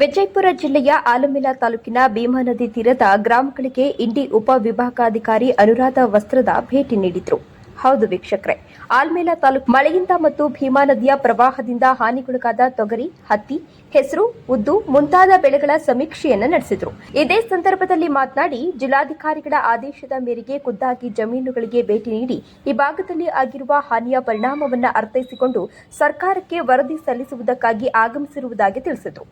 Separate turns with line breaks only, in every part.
ವಿಜಯಪುರ ಜಿಲ್ಲೆಯ ಆಲಮೇಲ ತಾಲೂಕಿನ ಭೀಮಾ ನದಿ ತೀರದ ಗ್ರಾಮಗಳಿಗೆ ಇಂಡಿ ಉಪ ವಿಭಾಗಾಧಿಕಾರಿ ಅನುರಾಧ ವಸ್ತ್ರದ ಭೇಟಿ ನೀಡಿದ್ರು. ಹೌದು ವೀಕ್ಷಕರೇ, ಆಲ್ಮೇಲ ತಾಲೂಕು ಮಳೆಯಿಂದ ಮತ್ತು ಭೀಮಾ ನದಿಯ ಪ್ರವಾಹದಿಂದ ಹಾನಿಗೊಳಗಾದ ತೊಗರಿ, ಹತ್ತಿ, ಹೆಸರು, ಉದ್ದು ಮುಂತಾದ ಬೆಳೆಗಳ ಸಮೀಕ್ಷೆಯನ್ನು ನಡೆಸಿದರು. ಇದೇ ಸಂದರ್ಭದಲ್ಲಿ ಮಾತನಾಡಿ, ಜಿಲ್ಲಾಧಿಕಾರಿಗಳ ಆದೇಶದ ಮೇರೆಗೆ ಖುದ್ದಾಗಿ ಜಮೀನುಗಳಿಗೆ ಭೇಟಿ ನೀಡಿ, ಈ ಭಾಗದಲ್ಲಿ ಆಗಿರುವ ಹಾನಿಯ ಪರಿಣಾಮವನ್ನು ಅರ್ಥೈಸಿಕೊಂಡು ಸರ್ಕಾರಕ್ಕೆ ವರದಿ ಸಲ್ಲಿಸುವುದಕ್ಕಾಗಿ ಆಗಮಿಸಿರುವುದಾಗಿ ತಿಳಿಸಿದರು.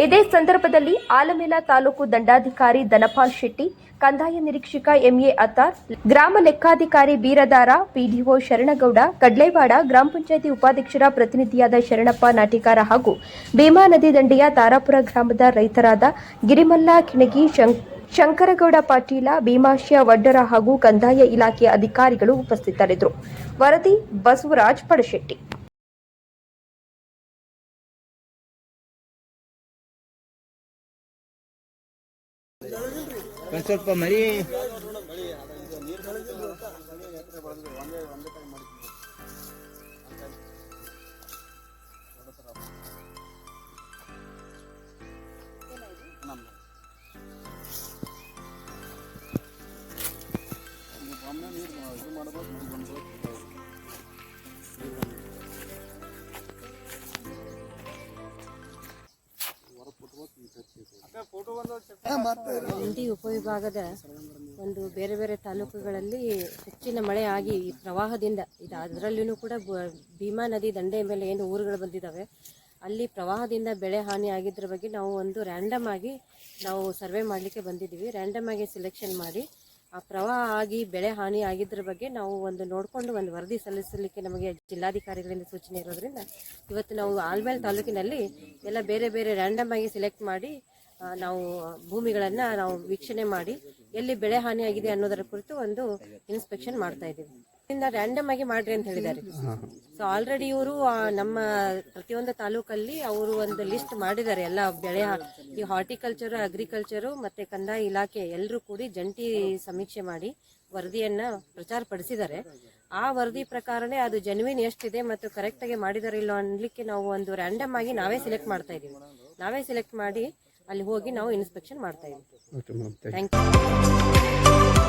ಇದೇ ಸಂದರ್ಭದಲ್ಲಿ ಆಲಮೇಲ ತಾಲೂಕು ದಂಡಾಧಿಕಾರಿ ಧನಪಾಲ್ ಶೆಟ್ಟಿ, ಕಂದಾಯ ನಿರೀಕ್ಷಕ ಎಂಎ ಅತಾರ್, ಗ್ರಾಮ ಲೆಕ್ಕಾಧಿಕಾರಿ ಬೀರದಾರ ಪಿಡಿಒ ಶರಣಗೌಡ, ಕಡ್ಲೇವಾಡ ಗ್ರಾಮ ಪಂಚಾಯತಿ ಉಪಾಧ್ಯಕ್ಷರ ಪ್ರತಿನಿಧಿಯಾದ ಶರಣಪ್ಪ ನಾಟಿಕಾರ ಹಾಗೂ ಭೀಮಾ ನದಿ ದಂಡೆಯ ತಾರಾಪುರ ಗ್ರಾಮದ ರೈತರಾದ ಗಿರಿಮಲ್ಲ ಕಿಣಗಿ ಶಂಕರಗೌಡ ಪಾಟೀಲ, ಭೀಮಾಶಯ ವಡ್ಡರ ಹಾಗೂ ಕಂದಾಯ ಇಲಾಖೆಯ ಅಧಿಕಾರಿಗಳು ಉಪಸ್ಥಿತರಿದ್ದರು. ವರದಿ ಬಸವರಾಜ್ ಪಡಶೆಟ್ಟಿ.
ಒಂದ್ ಸ್ವಲ್ಪ ಮರಿ.
ಇಂಡಿ ಉಪವಿಭಾಗದ ಒಂದು ಬೇರೆ ಬೇರೆ ತಾಲೂಕುಗಳಲ್ಲಿ ಹೆಚ್ಚಿನ ಮಳೆ ಆಗಿ ಈ ಪ್ರವಾಹದಿಂದ ಇದು ಅದರಲ್ಲಿನೂ ಕೂಡ ಭೀಮಾ ನದಿ ದಂಡೆ ಮೇಲೆ ಏನು ಊರುಗಳು ಬಂದಿದ್ದಾವೆ ಅಲ್ಲಿ ಪ್ರವಾಹದಿಂದ ಬೆಳೆ ಹಾನಿ ಆಗಿದ್ರ ಬಗ್ಗೆ ನಾವು ಒಂದು ರ್ಯಾಂಡಮ್ ಆಗಿ ನಾವು ಸರ್ವೆ ಮಾಡಲಿಕ್ಕೆ ಬಂದಿದ್ದೀವಿ. ರ್ಯಾಂಡಮ್ ಆಗಿ ಸೆಲೆಕ್ಷನ್ ಮಾಡಿ ಆ ಪ್ರವಾಹ ಆಗಿ ಬೆಳೆ ಹಾನಿ ಆಗಿದ್ದರ ಬಗ್ಗೆ ನಾವು ಒಂದು ನೋಡಿಕೊಂಡು ಒಂದು ವರದಿ ಸಲ್ಲಿಸಲಿಕ್ಕೆ ನಮಗೆ ಜಿಲ್ಲಾಧಿಕಾರಿಗಳಿಂದ ಸೂಚನೆ ಇರೋದ್ರಿಂದ ಇವತ್ತು ನಾವು ಆಲ್ಮೇಲ್ ತಾಲೂಕಿನಲ್ಲಿ ಎಲ್ಲ ಬೇರೆ ಬೇರೆ ರ್ಯಾಂಡಮ್ ಆಗಿ ಸೆಲೆಕ್ಟ್ ಮಾಡಿ ನಾವು ಭೂಮಿಗಳನ್ನ ನಾವು ವೀಕ್ಷಣೆ ಮಾಡಿ ಎಲ್ಲಿ ಬೆಳೆ ಹಾನಿಯಾಗಿದೆ ಅನ್ನೋದರ ಕುರಿತು ಒಂದು ಇನ್ಸ್ಪೆಕ್ಷನ್ ಮಾಡ್ತಾ ಇದ್ದೀವಿ. ಇದರಿಂದ ರ್ಯಾಂಡಮ್ ಆಗಿ ಮಾಡ್ರಿ ಅಂತ ಹೇಳಿದ್ದಾರೆ. ಸೊ ಆಲ್ರೆಡಿ ಇವರು ನಮ್ಮ ಪ್ರತಿಯೊಂದು ತಾಲೂಕಲ್ಲಿ ಅವರು ಒಂದು ಲಿಸ್ಟ್ ಮಾಡಿದ್ದಾರೆ. ಎಲ್ಲ ಬೆಳೆ ಈ ಹಾರ್ಟಿಕಲ್ಚರ್ ಅಗ್ರಿಕಲ್ಚರು ಮತ್ತೆ ಕಂದಾಯ ಇಲಾಖೆ ಎಲ್ಲರೂ ಕೂಡಿ ಜಂಟಿ ಸಮೀಕ್ಷೆ ಮಾಡಿ ವರದಿಯನ್ನ ಪ್ರಚಾರ ಪಡಿಸಿದ್ದಾರೆ. ಆ ವರದಿ ಪ್ರಕಾರನೇ ಅದು ಜನ್ವಿನ್ ಎಷ್ಟಿದೆ ಮತ್ತು ಕರೆಕ್ಟ್ ಆಗಿ ಮಾಡಿದಾರೆ ಇಲ್ಲೋ ಅನ್ಲಿಕ್ಕೆ ನಾವು ಒಂದು ರ್ಯಾಂಡಮ್ ಆಗಿ ನಾವೇ ಸೆಲೆಕ್ಟ್ ಮಾಡ್ತಾ ಇದೀವಿ ನಾವೇ ಸೆಲೆಕ್ಟ್ ಮಾಡಿ ಅಲ್ಲಿ ಹೋಗಿ ನಾವು ಇನ್ಸ್ಪೆಕ್ಷನ್ ಮಾಡ್ತಾ ಇದ್ದೀವಿ ಥ್ಯಾಂಕ್ ಯು